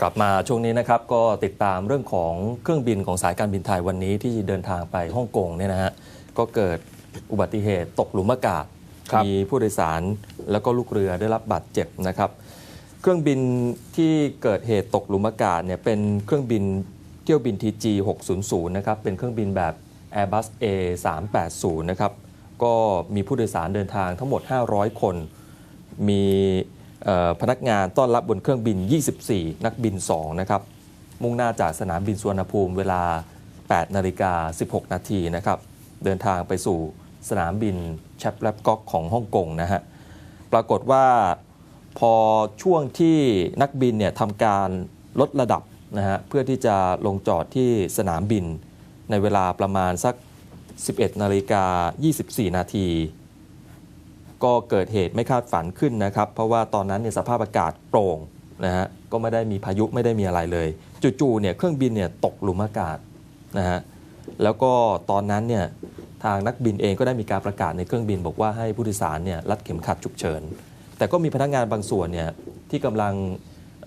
กลับมาช่วงนี้นะครับก็ติดตามเรื่องของเครื่องบินของสายการบินไทยวันนี้ที่เดินทางไปฮ่องกงเนี่ยนะฮะก็เกิดอุบัติเหตุตกหลุมอากาศครับมีผู้โดยสารแล้วก็ลูกเรือได้รับบาดเจ็บนะครับ เครื่องบินที่เกิดเหตุตกหลุมอากาศเนี่ยเป็นเครื่องบินเที่ยวบิน TG 600นะครับเป็นเครื่องบินแบบ Airbus A 380นะครับก็มีผู้โดยสารเดินทางทั้งหมด 500 คน มีเอ่อ พนักงานต้อนรับบนเครื่องบิน 24 นักบิน 2 นะครับ มุ่งหน้าจากสนามบินสุวรรณภูมิเวลา 8 นาฬิกา 16 นาทีนะครับ เดินทางไปสู่สนามบินแชปแลปก๊อกของฮ่องกงนะฮะ ปรากฏว่าพอช่วงที่นักบินเนี่ยทำการลดระดับนะฮะเพื่อที่จะลงจอดที่สนามบินในเวลาประมาณสัก 11 นาฬิกา 24 นาที ก็เกิดเหตุไม่คาดฝันขึ้นนะครับ เพราะว่าตอนนั้นเนี่ยสภาพอากาศโปร่งนะฮะก็ไม่ได้มีพายุไม่ได้มีอะไรเลยจู่ๆเนี่ยเครื่องบินเนี่ยตกหลุมอากาศนะฮะแล้วก็ตอนนั้นเนี่ยทางนักบินเองก็ได้มีการประกาศในเครื่องบิน บอกว่าให้ผู้โดยสารเนี่ยรัดเข็มขัดฉุกเฉิน แต่ก็มีพนักงานบางส่วนเนี่ยที่กำลัง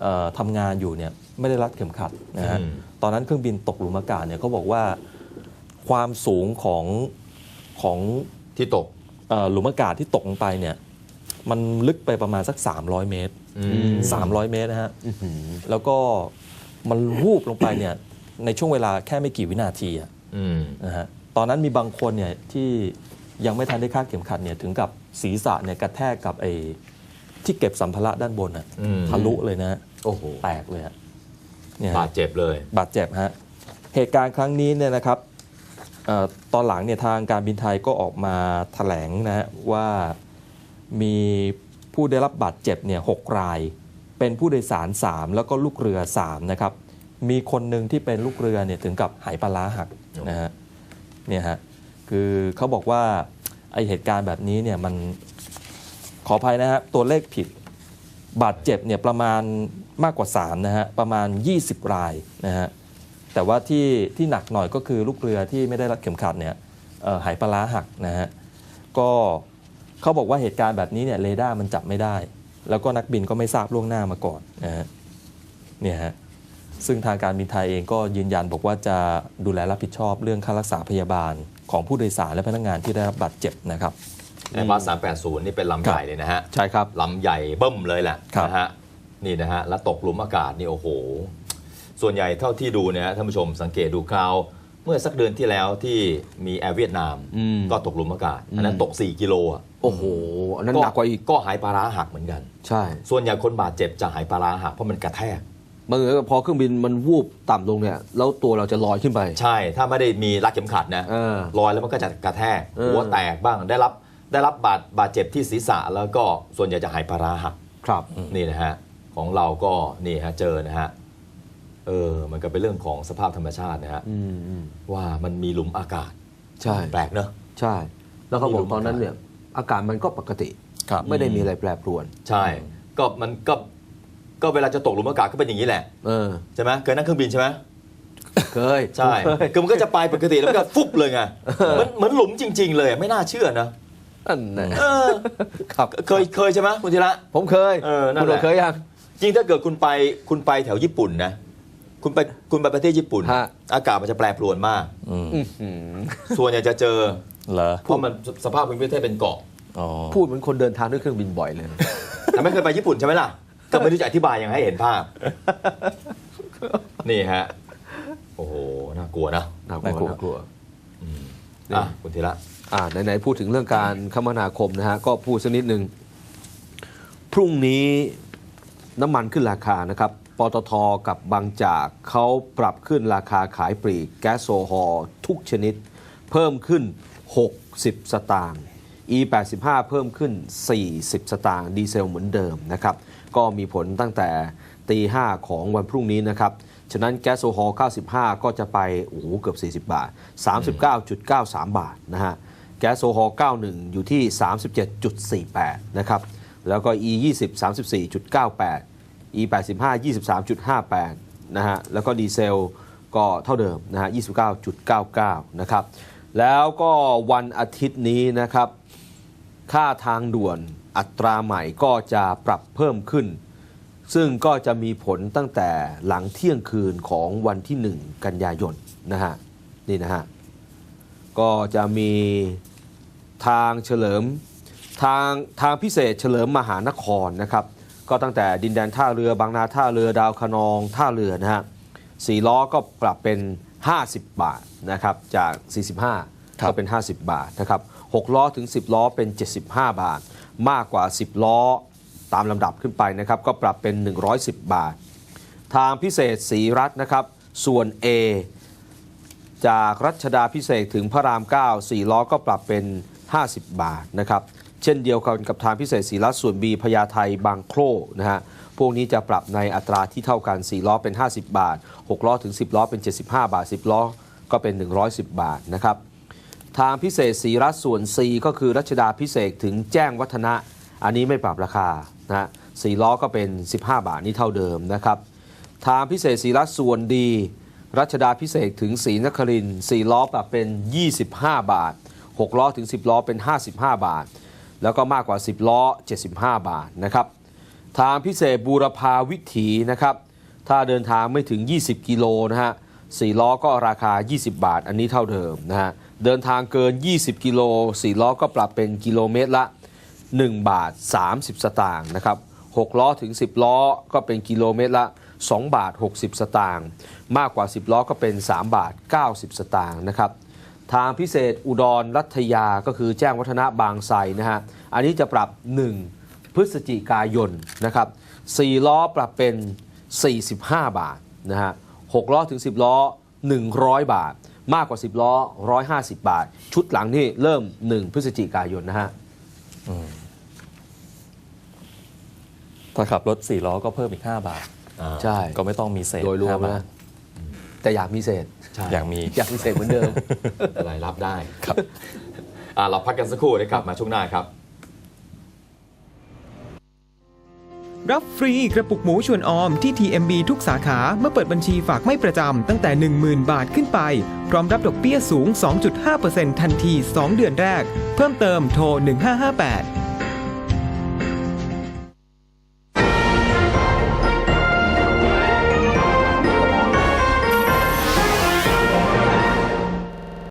เอ่อทำงานอยู่เนี่ยไม่ได้รัดเข็มขัดนะฮะอืมตอนนั้นเครื่องบินตกหลุมอากาศเนี่ยเขาบอกว่าความสูงของของที่ตกเอ่อ หลุมอากาศที่ตกลงไปเนี่ยมันลึกไปประมาณสัก 300 เมตรอืม300 เมตรนะฮะแล้วก็มันวูบลงไปเนี่ยในช่วงเวลาแค่ไม่กี่วินาทีอะอืมนะฮะตอนนั้นมีบางคนเนี่ยที่ยังไม่ทันได้คาดเข็มขัดเนี่ยถึงกับศีรษะเนี่ยกระแทกกับไอ้ที่เก็บสัมภาระด้านบนอะอืมทะลุเลยนะฮะโอ้โหแตกเลยอะเนี่ยฮะบาดเจ็บเลย บาดเจ็บฮะเหตุการณ์ครั้งนี้เนี่ยนะครับเออ ตอนหลังเนี่ยทางการบินไทยก็ออกมาแถลงนะฮะว่ามีผู้ได้รับบาดเจ็บเนี่ยหกราย เป็นผู้โดยสาร 3 แล้วก็ลูกเรือ3นะครับมีคนหนึ่งที่เป็นลูกเรือเนี่ยถึงกับหายปลาร้าหักนะฮะเนี่ยฮะคือเขาบอกว่าไอเหตุการณ์แบบนี้เนี่ยมันขออภัยนะฮะตัวเลขผิดบาดเจ็บเนี่ยประมาณมากกว่า3นะฮะประมาณ 20 รายนะฮะ แต่ว่าที่ที่หนักหน่อยก็คือลูกเรือที่ไม่ได้รัดเข็มขัดเนี่ยเอ่อหายปลาร้าหักนะฮะก็เขาบอกว่าเหตุการณ์แบบนี้เนี่ยเรดาร์มันจับไม่ได้ แล้วก็นักบินก็ไม่ทราบล่วงหน้ามาก่อนนะฮะเนี่ยฮะซึ่งทางการบินไทยเองก็ยืนยันบอกว่าจะดูแลรับผิดชอบเรื่องค่ารักษาพยาบาลของผู้โดยสารและพนักงานที่ได้รับบาดเจ็บนะครับแอร์บัส380 นี่เป็นลำใหญ่เลยนะฮะ ใช่ครับ ลำใหญ่เบิ้มเลยแหละครับนะฮะ นี่นะฮะ แล้วตกหลุมอากาศนี่โอ้โห ส่วนใหญ่เท่าที่ดูเนี่ยฮะท่านผู้ชมสังเกตดูคราวเมื่อสักเดือนที่แล้วที่มีแอร์เวียดนามอืมก็ตกหลุมอากาศอันนั้นตก 4 กิโลอะโอ้โหอันนั้นหนักกว่าอีกก็หายปลาร้าหักเหมือนกัน ใช่ ส่วนใหญ่คนบาดเจ็บจะหายปลาร้าหักเพราะมันกระแทกมันเหมือนกับพอเครื่องบินมันวูบต่ำลงเนี่ยแล้วตัวเราจะลอยขึ้นไป ใช่ ถ้าไม่ได้มีรัดเข็มขัดนะเออลอยแล้วมันก็จะกระแทกเออหัวแตกบ้างได้รับได้รับบาดบาดเจ็บที่ศีรษะแล้วก็ส่วนใหญ่จะหายปลาร้าหักครับนี่นะฮะของเราก็นี่ฮะเจอนะฮะ เออมันก็เป็นเรื่องของสภาพธรรมชาตินะฮะอืมอืมว่ามันมีหลุมอากาศใช่แปลกเนอะ ใช่ แล้วเขาบอมีลกมตอนนั้นเนี่ยอากาศมันก็ปกติครับ ไม่ได้มีอะไรแปรปรวน ใช่ ก็มันก็ก็เวลาจะตกหลุมอากาศก็เป็นอย่างนี้แหละเออ ใช่ไหมเคยนั่งเครื่องบินใช่ไหมเคยใช่เคยคือมันก็จะไปปกติแล้วมันก็ฟุบเลยไงเหมือนเหมือนหลุมจริง ๆ เลยไม่น่าเชื่อนะนั่นแหละเออครับ เคยเคยใช่ไหมคุณธีระ ผมเคยเออนั่นคุณแหละ เคยยัง จริงถ้าเกิดคุณไปคุณไปแถวญี่ปุ่นนะ คุณไปคุณไปประเทศญี่ปุ่น ฮะ อากาศมันจะแปรปรวนมากอืมอื้อหือส่วนใหญ่จะเจอ เหรอเพราะมันสภาพภูมิประเทศเป็นเกาะอ๋อพูดเหมือนคนเดินทางด้วยเครื่องบินบ่อยเลยนะแต่ไม่เคยไปญี่ปุ่นใช่ไหมล่ะ ก็ไม่รู้จะอธิบายยังไงให้เห็นภาพ นี่ฮะ โอ้โห น่ากลัวนะน่ากลัวน่ากลัวอะคุณธีระ อ่าไหนๆพูดถึงเรื่องการคมนาคมนะฮะ ก็พูดสักนิดหนึ่งพรุ่งนี้น้ำมันขึ้นราคานะครับ ปตทกับบางจากเขาปรับขึ้นราคาขายปลีกแก๊สโซฮอลทุกชนิด เพิ่มขึ้น 60 สตางค์ E85 เพิ่มขึ้น 40 สตางค์ดีเซลเหมือนเดิมนะครับ ก็มีผลตั้งแต่ตีห้าของวันพรุ่งนี้นะครับ ฉะนั้นแก๊สโซฮอล95 ก็จะไป โอ้โห เกือบ 40 บาท 39.93 บาทนะฮะ แก๊สโซฮอล91 อยู่ที่ 37.48 นะครับ แล้วก็ E 20 34.98 E 85 23.58 นะฮะ แล้วก็ดีเซลก็เท่าเดิมนะฮะ 29.99 นะครับ แล้วก็วันอาทิตย์นี้นะครับ ค่าทางด่วนอัตราใหม่ก็จะปรับเพิ่มขึ้น ซึ่งก็จะมีผลตั้งแต่หลังเที่ยงคืนของวันที่ 1 กันยายนนะฮะ นี่นะฮะ ก็จะมีทางเฉลิมทางทางพิเศษเฉลิมมหานครนะครับ ก็ตั้งแต่ดินแดนท่าเรือบางนาท่าเรือดาวคะนองท่าเรือนะฮะสี่ล้อก็ปรับเป็น 50 บาทนะครับจาก 45ครับก็เป็น 50 บาทนะครับ6ล้อถึง 10 ล้อเป็น 75 บาท มากกว่า 10 ล้อตามลำดับขึ้นไปนะครับก็ปรับเป็น 110 บาท ทางพิเศษศรีรัตน์นะครับส่วน A จากรัชดาพิเศษถึงพระราม 9 4 ล้อก็ปรับเป็น 50 บาทนะครับ เช่นเดียวกันกับทางพิเศษศรีรัตน์ส่วน B พญาไทบางโครนะฮะพวกนี้จะปรับในอัตราที่เท่ากัน 4 ล้อเป็น 50 บาท 6 ล้อถึง 10 ล้อเป็น 75 บาท 10 ล้อก็เป็น 110 บาทนะครับทางพิเศษศรีรัตน์ส่วน C ก็คือรัชดาพิเศษถึงแจ้งวัฒนะ อันนี้ไม่ปรับราคานะฮะสี่ล้อก็เป็น 15 บาทนี่เท่าเดิมนะครับทางพิเศษศรีรัตน์ส่วนดี รัชดาพิเศษถึงศรีนครินทร์สี่ล้อปรับเป็น 25 บาท 6 ล้อถึง 10 ล้อเป็น 55 บาท แล้วก็มากกว่า 10 ล้อ 75 บาทนะครับ ทางพิเศษบูรพาวิถีนะครับ ถ้าเดินทางไม่ถึง 20 กิโลนะฮะสี่ล้อก็ราคา 20 บาท อันนี้เท่าเดิมนะฮะ เดินทางเกิน 20 กิโลสี่ล้อก็ปรับเป็นกิโลเมตรละ 1 บาท 30 สตางค์นะครับ6ล้อถึง 10 ล้อก็เป็นกิโลเมตรละ 2 บาท 60 สตางค์ มากกว่า 10 ล้อก็เป็น 3 บาท 90 สตางค์นะครับ ทางพิเศษอุดรรัตยาก็คือแจ้งวัฒนะบางไทรนะฮะ อันนี้จะปรับ 1 พฤศจิกายนนะครับ4ล้อปรับเป็น 45 บาทนะฮะ6ล้อถึง 10 ล้อ 100 บาท มากกว่า 10 ล้อ 150 บาท ชุดหลังนี่เริ่ม 1 พฤศจิกายนนะฮะถ้าขับรถ 4 ล้อก็เพิ่มอีก 5 บาทอ่าใช่ ก็ไม่ต้องมีเศษโดยรวม5บาทนะแต่อยากมีเศษใช่ อย่างมีอยากมีเศษเหมือนเดิมอะไรรับได้ครับอ่าเราพักกันสักครู่นะครับมาช่วงหน้าครับ รับฟรีกระปุกหมูชวนออมที่ TMB ทุกสาขาเมื่อเปิดบัญชีฝากไม่ประจำตั้งแต่ 10,000 บาทขึ้นไป พร้อมรับดอกเบี้ยสูง 2.5%ทันที 2 เดือนแรก เพิ่มเติมโทร 1558